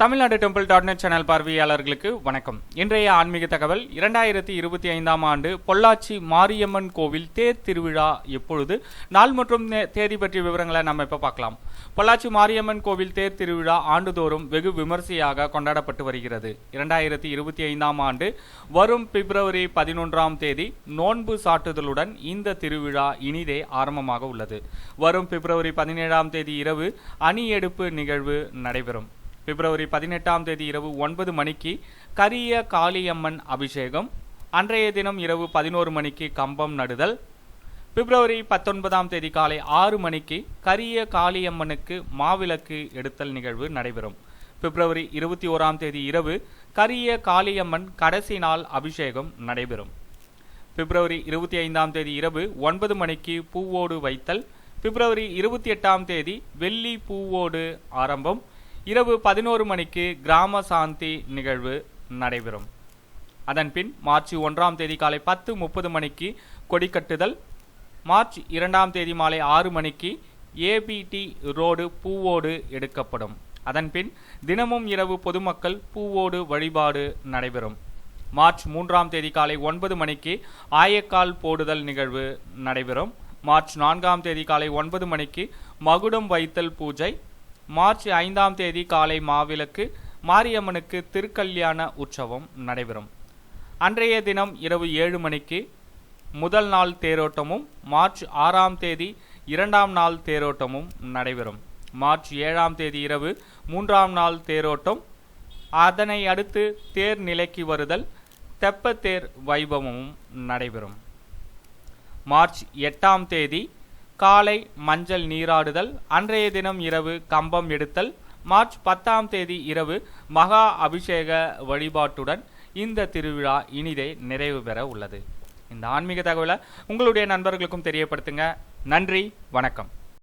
Tamil Nadu temple dot net channel பார்வையாளர்களுக்கு வணக்கம். இன்றைய ஆன்மீக தகவல் இரண்டாயிரத்தி இருபத்தி ஐந்தாம் ஆண்டு பொள்ளாச்சி மாரியம்மன் கோவில் தேர் திருவிழா எப்பொழுது? நாள் மற்றும் தேதி பற்றிய விவரங்களை நம்ம இப்போ பார்க்கலாம். பொள்ளாச்சி மாரியம்மன் கோவில் தேர் திருவிழா ஆண்டுதோறும் வெகு விமர்சையாக கொண்டாடப்பட்டு வருகிறது. இரண்டாயிரத்தி இருபத்தி ஐந்தாம் ஆண்டு வரும் பிப்ரவரி பதினொன்றாம் தேதி நோன்பு சாட்டுதலுடன் இந்த திருவிழா இனிதே ஆரம்பமாக உள்ளது. வரும் பிப்ரவரி பதினேழாம் தேதி இரவு அணி எடுப்பு நிகழ்வு நடைபெறும். பிப்ரவரி பதினெட்டாம் தேதி இரவு ஒன்பது மணிக்கு கரிய காளியம்மன் அபிஷேகம் அன்றைய தினம் இரவு பதினோரு மணிக்கு கம்பம் நடுதல் பிப்ரவரி பத்தொன்பதாம் தேதி காலை ஆறு மணிக்கு கரிய காளியம்மனுக்கு மாவிளக்கு எடுத்தல் நிகழ்வு நடைபெறும். பிப்ரவரி இருபத்தி ஓராம் தேதி இரவு கரிய காளியம்மன் கடைசி நாள் அபிஷேகம் நடைபெறும். பிப்ரவரி இருபத்தி ஐந்தாம் தேதி இரவு ஒன்பது மணிக்கு பூவோடு வைத்தல் பிப்ரவரி இருபத்தி எட்டாம் தேதி வெள்ளி பூவோடு ஆரம்பம் இரவு பதினோரு மணிக்கு கிராம சாந்தி நிகழ்வு நடைபெறும். அதன்பின் மார்ச் ஒன்றாம் தேதி காலை பத்து முப்பது மணிக்கு கொடிக்கட்டுதல் மார்ச் இரண்டாம் தேதி மாலை ஆறு மணிக்கு ஏபிடி ரோடு பூவோடு எடுக்கப்படும். அதன்பின் தினமும் இரவு பொதுமக்கள் பூவோடு வழிபாடு நடைபெறும். மார்ச் மூன்றாம் தேதி காலை ஒன்பது மணிக்கு ஆயக்கால் போடுதல் நிகழ்வு நடைபெறும். மார்ச் நான்காம் தேதி காலை ஒன்பது மணிக்கு மகுடம் வைத்தல் பூஜை மார்ச் ஐந்தாம் தேதி காலை மாவிளக்கு மாரியம்மனுக்கு திருக்கல்யாண உற்சவம் நடைபெறும். அன்றைய தினம் இரவு ஏழு மணிக்கு முதல் நாள் தேரோட்டமும் மார்ச் ஆறாம் தேதி இரண்டாம் நாள் தேரோட்டமும் நடைபெறும். மார்ச் ஏழாம் தேதி இரவு மூன்றாம் நாள் தேரோட்டம் அதனை அடுத்து தேர் நிலைக்கு வருதல் தெப்பத்தேர் வைபவமும் நடைபெறும். மார்ச் எட்டாம் தேதி காலை மஞ்சள் நீராடுதல் அன்றைய தினம் இரவு கம்பம் எடுத்தல் மார்ச் பத்தாம் தேதி இரவு மகா அபிஷேக வழிபாட்டுடன் இந்த திருவிழா இனிதே நிறைவு பெற உள்ளது. இந்த ஆன்மீக தகவலை உங்களுடைய நண்பர்களுக்கும் தெரியப்படுத்துங்க. நன்றி வணக்கம்.